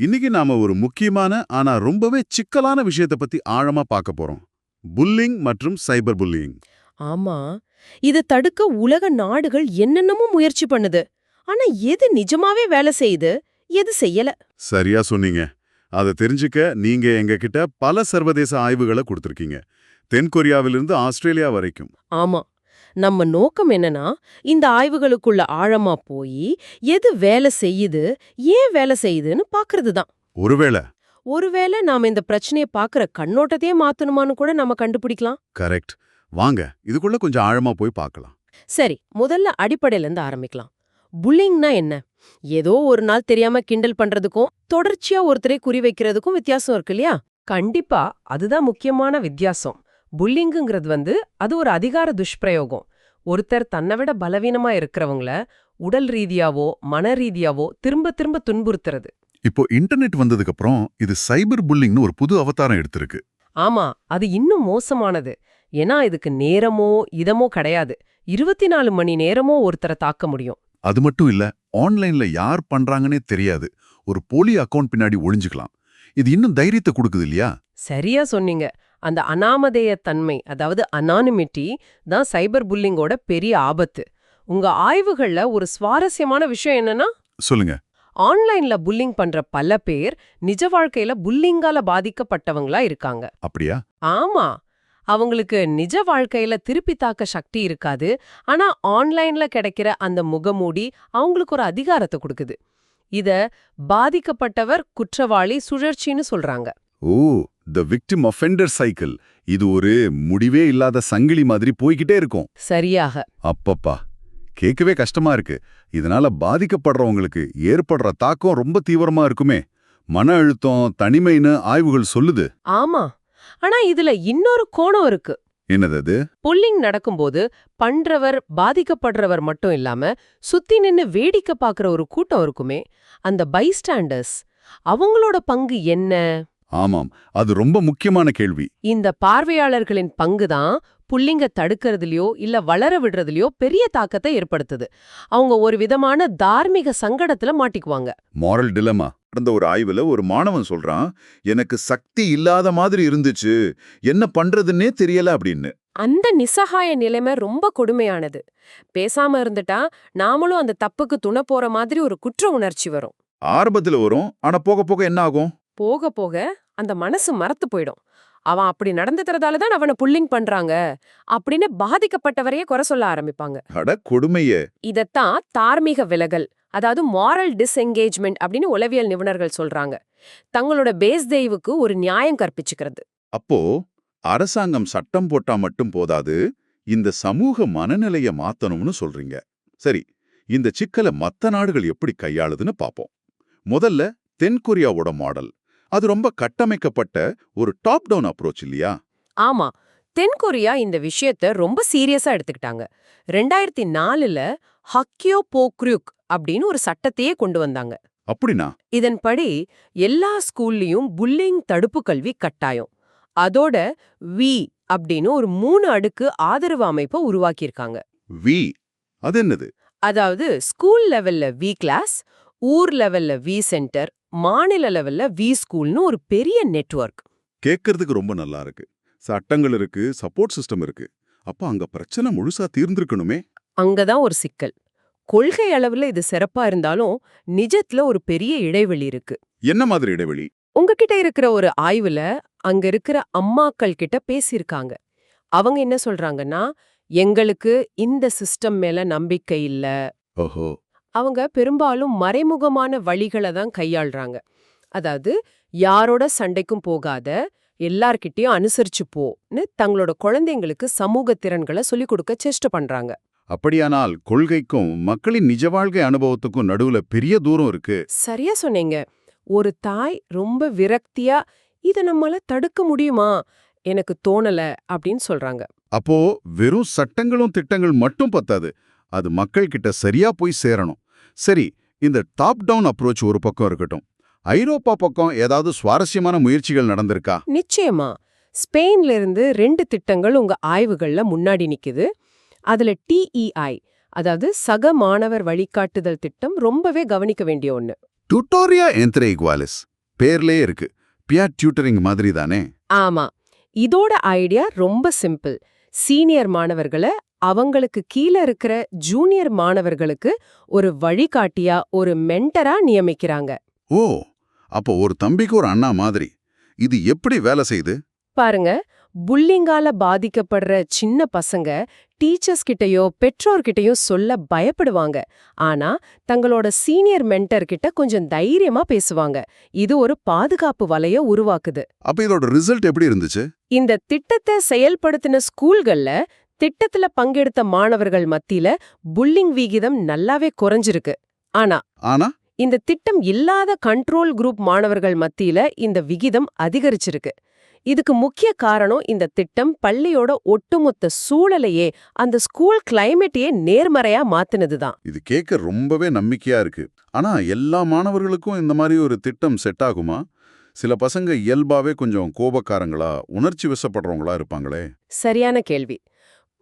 இன்னைக்கு நாம ஒரு முக்கியமான ஆனா ரொம்பவே சிக்கலான விஷயத்தை பத்தி ஆழமா பார்க்க போறோம். புல்லிங் மற்றும் சைபர் புல்லிங். ஆமா. இத தடுக்க உலக நாடுகள் என்னென்னமோ முயற்சி பண்ணுது. ஆனா எது நிஜமாவே வேலை செய்யுது? எது செய்யல? சரியா சொன்னீங்க. அதை தெரிஞ்சுக்க நீங்க எங்க கிட்ட பல சர்வதேச ஆய்வுகளை கொடுத்திருக்கீங்க. தென்கொரியாவிலிருந்து ஆஸ்திரேலியா வரைக்கும். ஆமா. நம்ம நோக்கம் என்னன்னா இந்த ஆய்வுகளுக்குள்ள ஆழமா போய் எது வேலை செய்யுது ஏன் வேலை செய்யுதுன்னு பாக்குறது தான் ஒருவேளை. ஒருவேளை நாம இந்த பிரச்சனைய பாக்குற கண்ணோட்டத்தையே மாத்தணுமான்னு கூட நம்ம கண்டுபிடிக்கலாம். கரெக்ட். வாங்க இதுக்குள்ள கொஞ்சம் ஆழமா போய் பார்க்கலாம் சரி முதல்ல அடிப்படையில இருந்து ஆரம்பிக்கலாம். புல்லிங்னா என்ன? ஏதோ ஒரு நாள் தெரியாம கிண்டல் பண்றதுக்கும் தொடர்ச்சியா ஒருத்தரை குறி வைக்கிறதுக்கும் வித்தியாசம் இருக்கு இல்லையா? கண்டிப்பா அதுதான் முக்கியமான வித்தியாசம். புல்லிங்குங்கிறது வந்து அது ஒரு அதிகார துஷ்பிரயோகம். ஒருத்தர் தன்னை விட பலவீனமா இருக்கிறவங்கள உடல் ரீதியாவோ மன ரீதியாவோ திரும்ப திரும்ப துன்புறுத்துறது. இப்போ இன்டர்நெட் வந்ததுக்கு அப்புறம் இது சைபர் புல்லிங்னு ஒரு புது அவதாரம் எடுத்திருக்கு. ஆமா அது இன்னும் மோசமானது. ஏன்னா இதுக்கு நேரமோ இதமோ கிடையாது. இருபத்தி நாலு மணி நேரமோ ஒருத்தரை தாக்க முடியும். அது மட்டும் இல்ல ஆன்லைன்ல யார் பண்றாங்கன்னே தெரியாது. ஒரு போலி அக்கவுண்ட் பின்னாடி ஒளிஞ்சுக்கலாம். இது இன்னும் தைரியத்தை கொடுக்குது இல்லையா? சரியா சொன்னீங்க. அந்த அனாமதேய தன்மை அதாவது அனானிமிட்டி தான் சைபர் புல்லிங்கோட பெரிய ஆபத்து. உங்க ஆய்வுகள்ல ஒரு சுவாரஸ்யமான விஷயம் என்னன்னா? சொல்லுங்க. ஆன்லைன்ல புல்லிங் பண்ற பல பேர் நிஜ வாழ்க்கையில புல்லிங்கால பாதிக்கப்பட்டவங்களா இருக்காங்க. அப்படியா? ஆமா. அவங்களுக்கு நிஜ வாழ்க்கையில திருப்பி தாக்க சக்தி இருக்காது. ஆனா ஆன்லைன்ல கிடைக்கிற அந்த முகமூடி அவங்களுக்கு ஒரு அதிகாரத்தை கொடுக்குது. இத பாதிக்கப்பட்டவர் குற்றவாளி சுழற்சின்னு சொல்றாங்க. ஓ! த விக்டிம் ஒஃபெண்டர் சைக்கிள் இது ஒரு முடிவே இல்லாத சங்கிலி மாதிரி போய்கிட்டே இருக்கும். சரியாக. அப்பப்பா. கேட்கவே கஷ்டமா இருக்கு. இதனால பாதிக்கப்படுறவங்களுக்கு ஏற்படுற தாக்கம் ரொம்ப தீவிரமா இருக்குமே. மன அழுத்தம் தனிமைன்னு ஆய்வுகள் சொல்லுது. ஆமா. ஆனா இதுல இன்னொரு கோணம் இருக்கு. என்னது புல்லிங் நடக்கும்போது பண்றவர் பாதிக்கப்படுறவர் மட்டும் இல்லாம சுத்தி நின்னு வேடிக்கை பார்க்கற ஒரு கூட்டம் இருக்குமே. அந்த பைஸ்டாண்டர்ஸ் அவங்களோட பங்கு என்ன? ஆமாம் அது ரொம்ப முக்கியமான கேள்வி. இந்த பார்வையாளர்களின் பங்கு தான் புல்லிங்க தடுக்கிறதுலயோ இல்ல வளர விடுறதுலயோ பெரிய தாக்கத்தை ஏற்படுத்துது. அவங்க ஒரு விதமான தார்மீக சங்கடத்துல மாட்டிக்குவாங்க. மாரல் டிலமா நடந்த ஒரு ஆய்வுல ஒரு மாணவன் சொல்றான் எனக்கு சக்தி இல்லாத மாதிரி இருந்துச்சு என்ன பண்றதுன்னே தெரியல அப்படின்னு. அந்த நிசகாய நிலைமை ரொம்ப கொடுமையானது. பேசாம இருந்துட்டா நாமளும் அந்த தப்புக்கு துணை போற மாதிரி ஒரு குற்ற உணர்ச்சி வரும். ஆரம்பத்துல வரும் ஆனா போக போக என்ன ஆகும்? போக போக அந்த மனசு மறத்து போயிடும். அவன் அப்படி நடந்துக்கிறதால தான் அவனை புல்லிங் பண்றாங்க. அப்படின்னு பாதிக்கப்பட்டவரையே குறை சொல்ல ஆரம்பிப்பாங்க. அட கொடுமையே. இதத்தான் தார்மீக விலகல் அதாவது மாரல் டிஸ்எங்கேஜ்மெண்ட் அப்படின்னு உளவியல் நிபுணர்கள் சொல்றாங்க. தங்களோட பேஸ் தெய்வுக்கு ஒரு நியாயம் கற்பிச்சுக்கிறது. அப்போ அரசாங்கம் சட்டம் போட்டா மட்டும் போதாது இந்த சமூக மனநிலைய மாத்தணும்னு சொல்றீங்க. சரி இந்த சிக்கலை மத்த நாடுகள் எப்படி கையாளுதுன்னு பாப்போம். முதல்ல தென்கொரியாவோட மாடல் அது ரொம்ப கட்டமைக்கப்பட்ட ஒரு டாப் டவுன் அப்ரோச் இல்லையா? ஆமா. தென்கொரியா இந்த விஷயத்த ரொம்ப சீரியஸா எடுத்துக்கிட்டாங்க. ரெண்டாயிரத்தி நாலுல ஹக்கியோ போக்ருக் அப்படின்னு ஒரு சட்டத்தையே கொண்டு வந்தாங்க. அப்படின்னா? இதன்படி எல்லா ஸ்கூல்லயும் புல்லிங் தடுப்பு கல்வி கட்டாயம். அதோட வி அப்படின்னு ஒரு மூணு அடுக்கு ஆதரவு அமைப்பை உருவாக்கியிருக்காங்க. வி அது என்னது? அதாவது ஸ்கூல் லெவல்ல வி கிளாஸ் ஊர் லெவல்ல வி சென்டர் மாநில லெவல்ல வி ஸ்கூல்னு ஒரு பெரிய நெட்வொர்க். கேட்கறதுக்கு ரொம்ப நல்லா இருக்கு. சட்டங்கள் இருக்கு சப்போர்ட் சிஸ்டம் இருக்கு. அப்ப அங்க பிரச்சனை முழுசா தீர்ந்திருக்கணுமே. அங்கதான் ஒரு சிக்கல். கொள்கை அளவுல இது சிறப்பா இருந்தாலும் நிஜத்துல ஒரு பெரிய இடைவெளி இருக்கு. என்ன மாதிரி இடைவெளி? உங்ககிட்ட இருக்கிற ஒரு ஆய்வுல அங்க இருக்கிற அம்மாக்கள் கிட்ட பேசியிருக்காங்க. அவங்க என்ன சொல்றாங்கன்னா எங்களுக்கு இந்த சிஸ்டம் மேல நம்பிக்கை இல்ல. ஓஹோ. அவங்க பெரும்பாலும் மறைமுகமான வழிகளை தான் கையாள்றாங்க. அதாவது யாரோட சண்டைக்கும் போகாத எல்லார்கிட்டயும் அனுசரிச்சு போன்னு தங்களோட குழந்தைங்களுக்கு சமூக திறன்களை சொல்லிக் கொடுக்க சேஷ்ட பண்றாங்க. அப்படியானால் கொள்கைக்கும் மக்களின் நிஜ வாழ்க்கை அனுபவத்துக்கும் நடுவுல பெரிய தூரம் இருக்கு. சரியா சொன்னீங்க. ஒரு தாய் ரொம்ப விரக்தியா இத நம்மால தடுக்க முடியுமா? எனக்கு தோணல அப்படின்னு சொல்றாங்க. அப்போ வெறும் சட்டங்களும் திட்டங்கள் மட்டும் பத்தாது. அது மக்கள் கிட்ட சரியா போய் சேரணும். சரி இந்த டாப் டவுன் அப்ரோச் ஒரு பக்கம் இருக்கட்டும். ஐரோப்பா பக்கம் ஏதாவது சுவாரஸ்யமான முயற்சிகள் நடந்திருக்கா? நிச்சயமா. ஸ்பெயின்ல இருந்து ரெண்டு திட்டங்கள் உங்க ஆய்வுகள்ல முன்னாடி நிக்குது. அதுல டிஇஐ அதாவது சக மாணவர் வழிகாட்டுதல் திட்டம் ரொம்பவே கவனிக்க வேண்டிய ஒண்ணு. டுட்டோரியா என்த்ரே இக்வாலிஸ் பேர்லயே இருக்கு. பியர் டியூட்டரிங் மாதிரி தானே? ஆமா. இதோட ஐடியா ரொம்ப சிம்பிள் சீனியர் மாணவர்களை அவங்களுக்கு கீழே இருக்கிற ஜூனியர் மாணவர்களுக்கு ஒரு வழிகாட்டியா ஒரு மென்டரா நியமிக்கிறாங்க. ஓ அப்போ ஒரு தம்பிக்கு ஒரு அண்ணா மாதிரி. இது எப்படி வேலை செய்யுது? பாருங்க புல்லிங்கால பாதிக்கப்படுற சின்ன பசங்க டீச்சர்ஸ் கிட்டயோ பெற்றோர்கிட்டயோ சொல்ல பயப்படுவாங்க. ஆனா தங்களோட சீனியர் மென்டர் கிட்ட கொஞ்சம் தைரியமா பேசுவாங்க. இது ஒரு பாதுகாப்பு வலைய உருவாக்குது. அப்ப இதோட ரிசல்ட் எப்படி இருந்துச்சு? இந்த திட்டத்தை செயல்படுத்தின ஸ்கூல்கள்ல திட்டத்துல பங்கெடுத்த மாணவர்கள் மத்தியில புல்லிங் விகிதம் நல்லாவே குறைஞ்சிருக்கு. ஆனா ஆனா? இந்த திட்டம் இல்லாத கண்ட்ரோல் குரூப் மாணவர்கள் மத்தியில இந்த விகிதம் அதிகரிச்சிருக்கு. இதுக்கு முக்கிய காரணம் இந்த திட்டம் பள்ளியோட ஒட்டுமொத்த சூழலையே அந்த ஸ்கூல் கிளைமேட்டையே நேர்மறையா மாத்துனதுதான். இது கேட்க ரொம்பவே நம்பிக்கையா இருக்கு. ஆனா எல்லா மாணவர்களுக்கும் இந்த மாதிரி ஒரு திட்டம் செட் ஆகுமா? சில பசங்க இயல்பாவே கொஞ்சம் கோபக்காரங்களா உணர்ச்சி வசப்படுறவங்களா இருப்பாங்களே? சரியான கேள்வி.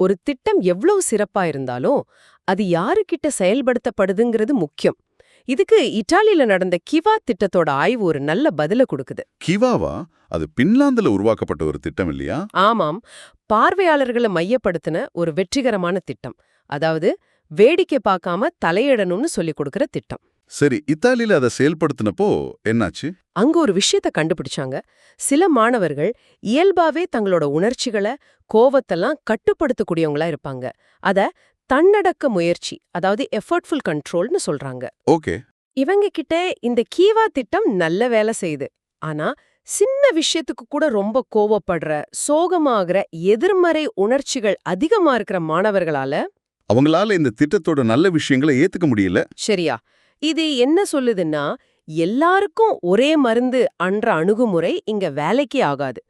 ஒரு திட்டம் எவ்வளவு சிறப்பா இருந்தாலும் அது யாருக்கிட்ட செயல்படுத்தப்படுதுங்கிறது முக்கியம். இதுக்கு இட்டாலியில நடந்த கிவா திட்டத்தோட ஆய்வு ஒரு நல்ல பதில கொடுக்குது. கிவாவா? அது பின்லாந்துல உருவாக்கப்பட்ட ஒரு திட்டம் இல்லையா? ஆமாம். பார்வையாளர்களை மையப்படுத்தின ஒரு வெற்றிகரமான திட்டம். அதாவது வேடிக்கை பார்க்காம தலையிடணும்னு சொல்லிக் கொடுக்கிற திட்டம். சரி இத்தாலியில அதை செயல்படுத்தினப்போ என்னாச்சு? அங்க ஒரு விஷயத்த கண்டுபிடிச்சாங்க. சில மாணவர்கள் இயல்பாவே தங்களோட உணர்ச்சிகளை கோவத்தெல்லாம் கட்டுப்படுத்தக்கூடியவங்களா இருப்பாங்க. அத தன்னடக்க முயற்சி அதாவது எஃபர்ட்ஃபுல் கண்ட்ரோல்னு சொல்றாங்க. ஓகே. இவங்க கிட்ட இந்த கீவா திட்டம் நல்ல வேலை செய்யுது. ஆனா சின்ன விஷயத்துக்கு கூட ரொம்ப கோவப்படுற சோகமாகிற எதிர்மறை உணர்ச்சிகள் அதிகமா இருக்கிற மாணவர்களால அவங்களால இந்த திட்டத்தோட நல்ல விஷயங்களை ஏத்துக்க முடியல. சரியா. இது என்ன சொல்லுதுன்னா எல்லாருக்கும் ஒரே மருந்து அன்ற அணுகுமுறை இங்க வேலைக்கே ஆகாது.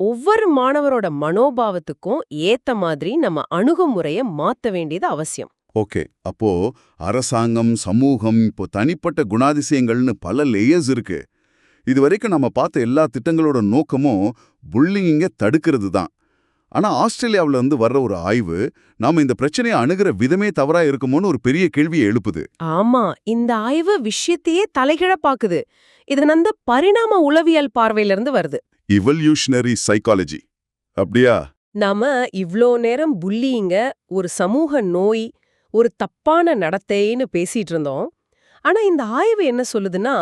ஒவ்வொரு மாணவரோட மனோபாவத்துக்கும் ஏத்த மாதிரி நம்ம அணுகுமுறைய மாத்த வேண்டியது அவசியம். ஓகே. அப்போ அரசாங்கம் சமூகம் இப்போ தனிப்பட்ட குணாதிசயங்கள்னு பல லேயர்ஸ் இருக்கு. இது வரைக்கும் நம்ம பார்த்த எல்லா திட்டங்களோட நோக்கமும் புல்லிங்க தடுக்கிறது தான் ஆனா ஆஸ்திரேலியாவுல இருந்து வர்ற ஒரு ஆய்வு நாம இந்த பிரச்சனையை அணுகிற விதமே தவறா இருக்குமோன்னு ஒரு பெரிய கேள்வியை எழுப்புது. ஆமா இந்த ஆய்வு விஷயத்தையே தலைகிழ பாக்குது. இது வந்து பரிணாம உளவியல் பார்வையில இருந்து வருது. இவல்யூஷனரி சைக்காலஜி அப்படியா? நாம இவ்ளோ நேரம் புல்லிங்க ஒரு சமூக நோய் ஒரு தப்பான நடத்தைன்னு பேசிட்டு இருந்தோம். ஆனா இந்த ஆய்வு என்ன சொல்லுதுன்னா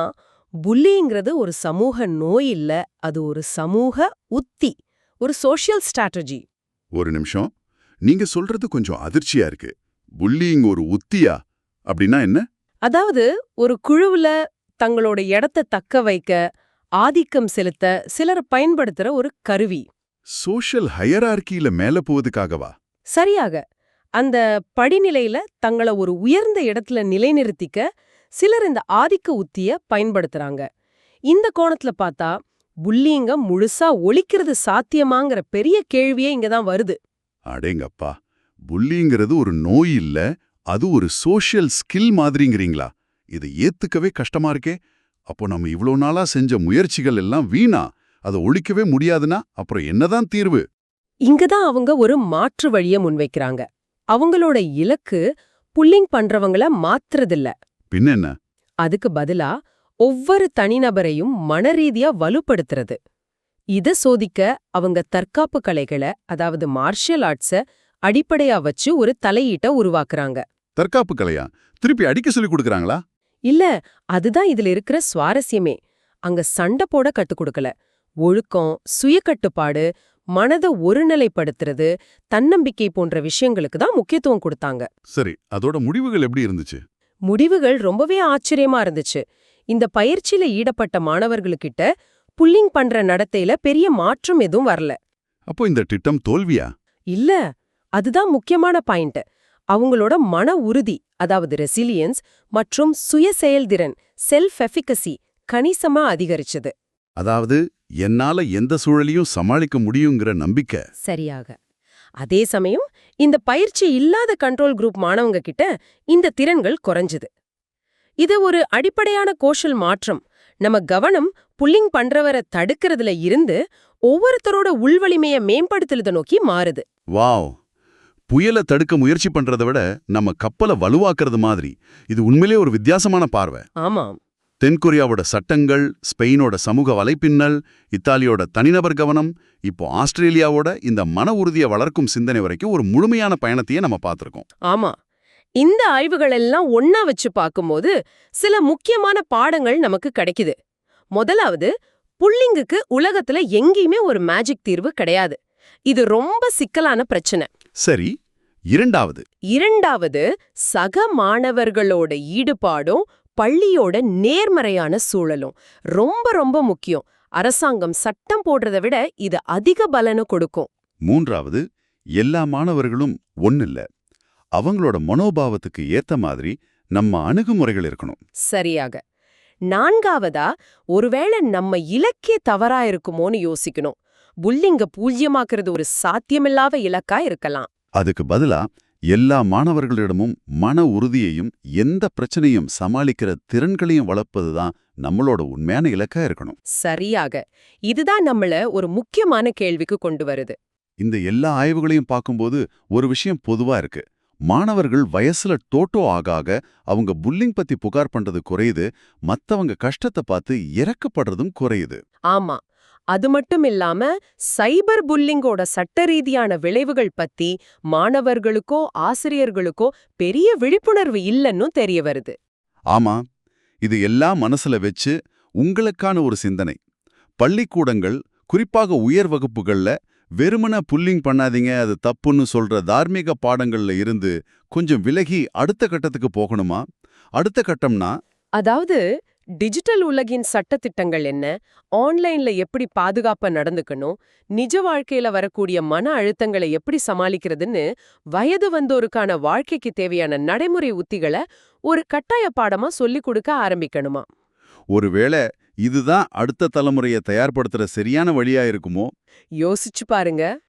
புல்லிங்கிறது ஒரு சமூக நோய் இல்ல அது ஒரு சமூக உத்தி. ஒரு சோஷியல் ஸ்ட்ராட்டஜி ஒரு நிமிஷம். நீங்க சொல்றது கொஞ்சம் அதிர்ச்சியா இருக்கு. புல்லிங் ஒரு உத்தியா? அப்படின்னா என்ன? அதாவது ஒரு குழுவுல தங்களோட இடத்த தக்க வைக்க ஆதிக்கம் செலுத்த சிலர் பயன்படுத்துற ஒரு கருவி. சோஷியல் ஹையரார்கியில மேல போவதுக்காகவா? சரியாக. அந்த படிநிலையில தங்கள ஒரு உயர்ந்த இடத்துல நிலைநிறுத்திக்க சிலர் இந்த ஆதிக்க உத்திய பயன்படுத்துறாங்க. இந்த கோணத்துல பார்த்தா புல்லிங்க முழுசா ஒழிக்கிறது சாத்தியமாங்கிற பெரிய கேள்வியே இங்கதான் வருது. அடேங்கப்பா புல்லிங்கிறது ஒரு நோய் இல்ல அது ஒரு சோஷியல் ஸ்கில் மாதிரிங்கிறீங்களா? இதை ஏத்துக்கவே கஷ்டமா இருக்கே. அப்போ நம்ம இவ்ளோ நாளா செஞ்ச முயற்சிகள் எல்லாம் வீணா. அதை ஒழிக்கவே முடியாதுன்னா அப்புறம் என்னதான் தீர்வு? இங்கதான் அவங்க ஒரு மாற்று வழிய முன்வைக்கிறாங்க. அவங்களோட இலக்கு புல்லிங் பண்றவங்கள மாத்துறதில்ல. பின்னென்ன? அதுக்கு பதிலா ஒவ்வொரு தனிநபரையும் மனரீதியா வலுப்படுத்துறது. இத சோதிக்க அவங்க தற்காப்பு கலைகளை அதாவது மார்ஷியல் ஆர்ட்ஸ அடிப்படையா வச்சு ஒரு தலையீட்ட உருவாக்குறாங்க. தற்காப்பு கலையா? திருப்பி அடிக்க சொல்லி கொடுக்கறாங்களா? இல்ல அதுதான் இதுல இருக்கிற சுவாரஸ்யமே. அங்க சண்டை போட கத்துக் கொடுக்கல. ஒழுக்கம் சுயக்கட்டுப்பாடு மனதை ஒருநிலைப்படுத்துறது தன்னம்பிக்கை போன்ற விஷயங்களுக்கு தான் முக்கியத்துவம் கொடுத்தாங்க. சரி அதோட முடிவுகள் எப்படி இருந்துச்சு? முடிவுகள் ரொம்பவே ஆச்சரியமா இருந்துச்சு. இந்த பயிற்சியில ஈடுபட்ட மாணவர்களுக்கிட்ட புல்லிங் பண்ற நடத்தையில பெரிய மாற்றம் எதுவும் வரல. அப்போ இந்த திட்டம் தோல்வியா? இல்ல அதுதான் முக்கியமான பாயிண்ட். அவங்களோட மன உறுதி அதாவது ரெசிலியன்ஸ் மற்றும் சுய செயல்திறன் செல்ஃப் எஃபிகசி கணிசமா அதிகரிச்சது. அதாவது என்னால எந்த சூழலையும் சமாளிக்க முடியுங்கிற நம்பிக்கை. சரியாக. அதே சமயம் இந்த பயிற்சி இல்லாத கண்ட்ரோல் குரூப் மாணவங்க கிட்ட இந்த திறன்கள் குறைஞ்சுது. இது ஒரு அடிப்படையான கோஷல் மாற்றம். நம்ம கவனம் புல்லிங் பண்றவரை தடுக்கிறதுல இருந்து ஒவ்வொருத்தரோட உள்வலிமைய மேம்படுத்துறத நோக்கி மாறுது. வாவ்! புயலை தடுக்க முயற்சி பண்றதை விட நம்ம கப்பலை வலுவாக்குறது மாதிரி. இது உண்மையிலே ஒரு வித்தியாசமான பார்வை. ஆமாம். தென்கொரியாவோட சட்டங்கள் ஸ்பெயினோட சமூக வலைப்பின்னல் இத்தாலியோட தனிநபர் கவனம் இப்போ ஆஸ்திரேலியாவோட இந்த மன உறுதியை வளர்க்கும் சிந்தனை வரைக்கும் ஒரு முழுமையான பயணத்தையே நம்ம பார்த்திருக்கோம். ஆமா. இந்த ஆய்வுகள் எல்லாம் ஒண்ணா வச்சு பார்க்கும்போது சில முக்கியமான பாடங்கள் நமக்கு கிடைக்குது. முதலாவது புள்ளிங்குக்கு உலகத்துல எங்கேயுமே ஒரு மேஜிக் தீர்வு கிடையாது. இது ரொம்ப சிக்கலான பிரச்சனை. சரி இரண்டாவது. இரண்டாவது சக மாணவர்களோட ஈடுபாடும் பள்ளியோட நேர்மறையான சூழலும் ரொம்ப ரொம்ப முக்கியம். அரசாங்கம் சட்டம் போடுறதை விட இது அதிக பலனை கொடுக்கும். மூன்றாவது எல்லா மாணவர்களும் ஒண்ணில்ல. அவங்களோட மனோபாவத்துக்கு ஏத்த மாதிரி நம்ம அணுகுமுறைகள் இருக்கணும். சரியாக. நான்காவதா ஒருவேளை நம்ம இலக்கே தவறா இருக்குமோன்னு யோசிக்கணும். புல்லிங்க பூஜ்யமாக்குறது ஒரு சாத்தியமில்லாத இலக்கா இருக்கலாம். அதுக்கு பதிலா எல்லா மாணவர்களிடமும் மன உறுதியையும் எந்த பிரச்சனையும் சமாளிக்கிற திறன்களையும் வளர்ப்பதுதான் நம்மளோட உண்மையான இலக்கா இருக்கணும். சரியாக. இதுதான் நம்மள ஒரு முக்கியமான கேள்விக்கு கொண்டு வருது. இந்த எல்லா ஆய்வுகளையும் பார்க்கும்போது ஒரு விஷயம் பொதுவா இருக்கு. மாணவர்கள் வயசுல டோட்டோ ஆக அவங்க புல்லிங் பத்தி புகார் பண்றது குறையுது மத்தவங்க கஷ்டத்தை பார்த்து இறக்கப்படுறதும் குறையுது. ஆமா. அது மட்டும் இல்லாம சைபர் புல்லிங்கோட சட்ட ரீதியான விளைவுகள் பத்தி மாணவர்களுக்கோ ஆசிரியர்களுக்கோ பெரிய விழிப்புணர்வு இல்லைன்னும் தெரிய வருது. ஆமா. இது எல்லாம் மனசுல வச்சு உங்களுக்கான ஒரு சிந்தனை. பள்ளிக்கூடங்கள் குறிப்பாக உயர் வகுப்புகள்ல வெறுமன புல்லிங் பண்ணாதீங்க அது தப்புன்னு சொல்ற தார்மீக பாடங்கள்ல இருந்து கொஞ்சம் விலகி அடுத்த கட்டத்துக்கு போகணுமா? அடுத்த கட்டம்னா? அதாவது டிஜிட்டல் உலகின் சட்டத்திட்டங்கள் என்ன? ஆன்லைன்ல எப்படி பாதுகாப்பா நடந்துக்கணும்? நிஜ வாழ்க்கையில வரக்கூடிய மன அழுத்தங்களை எப்படி சமாளிக்கிறதுன்னு வயது வந்தோருக்கான வாழ்க்கைக்கு தேவையான நடைமுறை உத்திகளை ஒரு கட்டாய பாடமா சொல்லிக் கொடுக்க ஆரம்பிக்கணுமா? ஒருவேளை இதுதான் அடுத்த தலைமுறையை தயார்படுத்துற சரியான வழியா இருக்குமோ? யோசிச்சு பாருங்க.